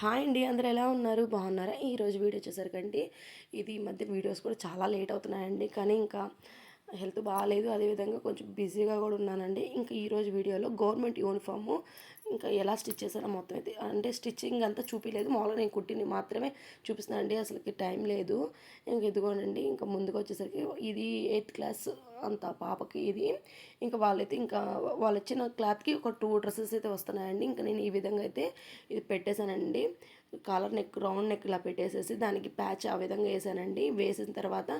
Hi అండి అందరూ ఎలా ఉన్నారు? బాగున్నారా? ఈరోజు వీడియో వచ్చేసరికండి ఇది ఈ మధ్య వీడియోస్ కూడా చాలా లేట్ అవుతున్నాయండి. కానీ ఇంకా హెల్త్ బాగాలేదు. అదేవిధంగా కొంచెం బిజీగా కూడా ఉన్నానండి. ఇంకా ఈరోజు వీడియోలో గవర్నమెంట్ యూనిఫాము ఇంకా ఎలా స్టిచ్ చేశారో మొత్తం అయితే అంటే స్టిచ్చింగ్ అంతా చూపించలేదు మామూలుగా నేను కుట్టిని మాత్రమే చూపిస్తున్నాను అండి అసలుకి టైం లేదు. ఇంక ఇదిగోనండి ఇంకా ముందుకు వచ్చేసరికి ఇది ఎయిత్ క్లాస్ అంత పాపకి ఇది. ఇంకా వాళ్ళైతే ఇంకా వాళ్ళు ఇచ్చిన క్లాత్కి ఒక టూ డ్రెస్సెస్ అయితే వస్తున్నాయండి. ఇంకా నేను ఈ విధంగా అయితే ఇది పెట్టేశానండి. కాలర్ నెక్ రౌండ్ నెక్ ఇలా పెట్టేసేసి దానికి ప్యాచ్ ఆ విధంగా వేసానండి. వేసిన తర్వాత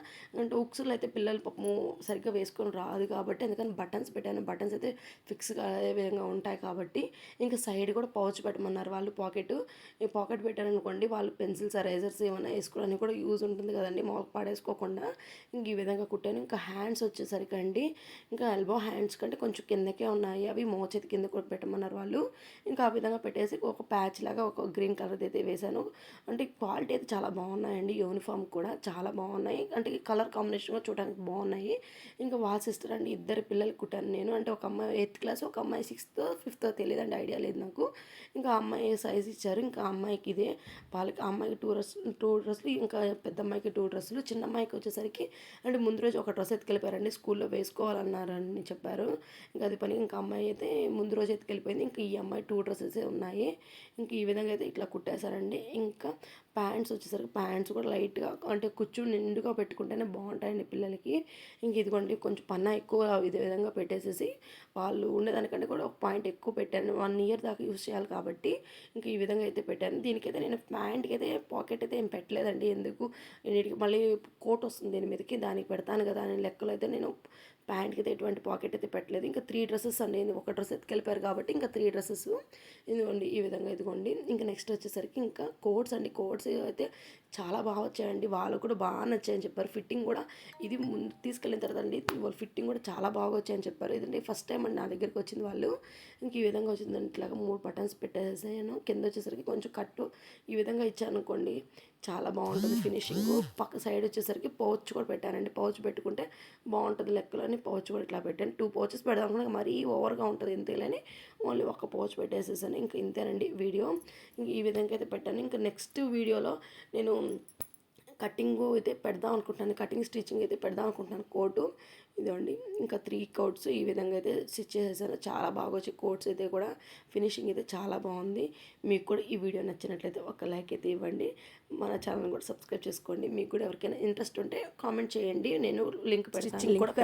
అంటే ఉక్సులు అయితే పిల్లలు పాపము సరిగ్గా వేసుకొని రాదు కాబట్టి అందుకని బటన్స్ పెట్టాను. బటన్స్ అయితే ఫిక్స్గా అదే విధంగా ఉంటాయి కాబట్టి ఇంకా సైడ్ కూడా పౌచ్ పెట్టమన్నారు వాళ్ళు పాకెట్. ఈ పాకెట్ పెట్టారనుకోండి వాళ్ళు పెన్సిల్స్ ఎరేజర్స్ ఏమైనా వేసుకోవడానికి కూడా యూజ్ ఉంటుంది కదండి. మాకు పడేసుకోకుండా ఇంక ఈ విధంగా కుట్టాను. ఇంకా హ్యాండ్స్ వచ్చేసి వచ్చేసరికి అండి. ఇంకా ఎల్బో హ్యాండ్స్ కంటే కొంచెం కిందకే ఉన్నాయి. అవి మోచేతి కింద కూడా పెట్టమన్నారు వాళ్ళు. ఇంకా ఆ విధంగా పెట్టేసి ఒక ప్యాచ్ లాగా ఒక గ్రీన్ కలర్ అయితే వేశాను. అంటే క్వాలిటీ అయితే చాలా బాగున్నాయండి. యూనిఫామ్ కూడా చాలా బాగున్నాయి. అంటే కలర్ కాంబినేషన్ కూడా చూడడానికి బాగున్నాయి. ఇంకా వాళ్ళ సిస్టర్ అండి ఇద్దరు పిల్లలు కుట్టాను నేను. అంటే ఒక అమ్మాయి ఎయిత్ క్లాస్ ఒక అమ్మాయి సిక్స్త్ ఫిఫ్త్ తెలియదండి ఐడియా లేదు నాకు. ఇంకా అమ్మాయి సైజ్ ఇచ్చారు. ఇంకా అమ్మాయికి ఇదే. వాళ్ళకి అమ్మాయికి టూ డ్రెస్ టూ డ్రెస్సులు ఇంకా పెద్ద అమ్మాయికి టూ డ్రెస్సులు చిన్న అమ్మాయికి వచ్చేసరికి అంటే ముందు రోజు ఒక డ్రెస్ ఎత్తుకెళ్ళిపోయారండి. స్కూల్లో వేసుకోవాలన్నారని చెప్పారు. ఇంకా అది పని ఇంకా అమ్మాయి అయితే ముందు రోజు ఎత్తుకెళ్ళిపోయింది. ఇంకా ఈ అమ్మాయి టూ డ్రెస్సెస్ ఉన్నాయి. ఇంకా ఈ విధంగా అయితే ఇట్లా కుట్టేశారండి. ఇంకా ప్యాంట్స్ వచ్చేసరికి ప్యాంట్స్ కూడా లైట్గా అంటే కూర్చుని నిండుగా పెట్టుకుంటేనే బాగుంటాయండి పిల్లలకి. ఇంక ఇదిగోండి కొంచెం పన్న ఎక్కువ ఇదే విధంగా పెట్టేసేసి వాళ్ళు ఉండేదానికంటే కూడా ఒక పాయింట్ ఎక్కువ పెట్టాను వన్ ఇయర్ దాకా యూస్ చేయాలి కాబట్టి ఇంక ఈ విధంగా అయితే పెట్టాను దీనికైతే నేను ప్యాంట్కి అయితే పాకెట్ అయితే ఏం పెట్టలేదండి. ఎందుకు? మళ్ళీ కోట్ వస్తుంది దీని మీదకి. దానికి పెడతాను కదా అనే లెక్కలో అయితే నేను Nope. ప్యాంట్కి అయితే ఎటువంటి పాకెట్ అయితే పెట్టలేదు. ఇంకా త్రీ డ్రెస్సెస్ అనేది ఒక డ్రెస్ ఎత్తుకెళ్ళిపోయారు కాబట్టి ఇంకా త్రీ డ్రెస్సెస్ ఇదిగోండి ఈ విధంగా ఇదిగోండి. ఇంకా నెక్స్ట్ వచ్చేసరికి ఇంకా కోట్స్ అండి. కోట్స్ అయితే చాలా బాగా వచ్చాయండి. వాళ్ళకు కూడా బాగా నచ్చాయని చెప్పారు. ఫిట్టింగ్ కూడా ఇది ముందు తీసుకెళ్ళిన తర్వాత అండి వాళ్ళు ఫిట్టింగ్ కూడా చాలా బాగా వచ్చాయని చెప్పారు. ఇదండి ఫస్ట్ టైం అండి నా దగ్గరికి వచ్చింది వాళ్ళు. ఇంక ఈ విధంగా వచ్చిందండి ఇట్లాగా మూడు బటన్స్ పెట్టేసాను. కింద వచ్చేసరికి కొంచెం కట్టు ఈ విధంగా ఇచ్చాను అనుకోండి చాలా బాగుంటుంది ఫినిషింగ్. పక్క సైడ్ వచ్చేసరికి పౌచ్ కూడా పెట్టానండి. పౌచ్ పెట్టుకుంటే బాగుంటుంది లెక్కలో అని పౌచ్ కూడా ఇట్లా పెట్టాను. టూ పౌచెస్ పెడదాం అనుకున్నా మరీ ఓవర్గా ఉంటుంది ఇంతేలని ఓన్లీ ఒక్క పౌచ్ పెట్టేసేసాను. ఇంకా ఇంతేనండి వీడియో ఇంక ఈ విధంగా అయితే పెట్టాను. ఇంకా నెక్స్ట్ వీడియోలో నేను కటింగ్ అయితే పెడదాం అనుకుంటున్నాను. కటింగ్ స్టిచ్చింగ్ అయితే పెడదాం అనుకుంటున్నాను. కోటు ఇదండి ఇంకా త్రీ కోట్స్ ఈ విధంగా అయితే స్టిచ్ చేసేసాను. చాలా బాగా వచ్చి కోట్స్ అయితే కూడా. ఫినిషింగ్ అయితే చాలా బాగుంది. మీకు కూడా ఈ వీడియో నచ్చినట్లయితే ఒక లైక్ అయితే ఇవ్వండి. మన ఛానల్ కూడా సబ్స్క్రైబ్ చేసుకోండి. మీకు కూడా ఎవరికైనా ఇంట్రెస్ట్ ఉంటే కామెంట్ చేయండి. నేను లింక్ పెడతాను. కూడా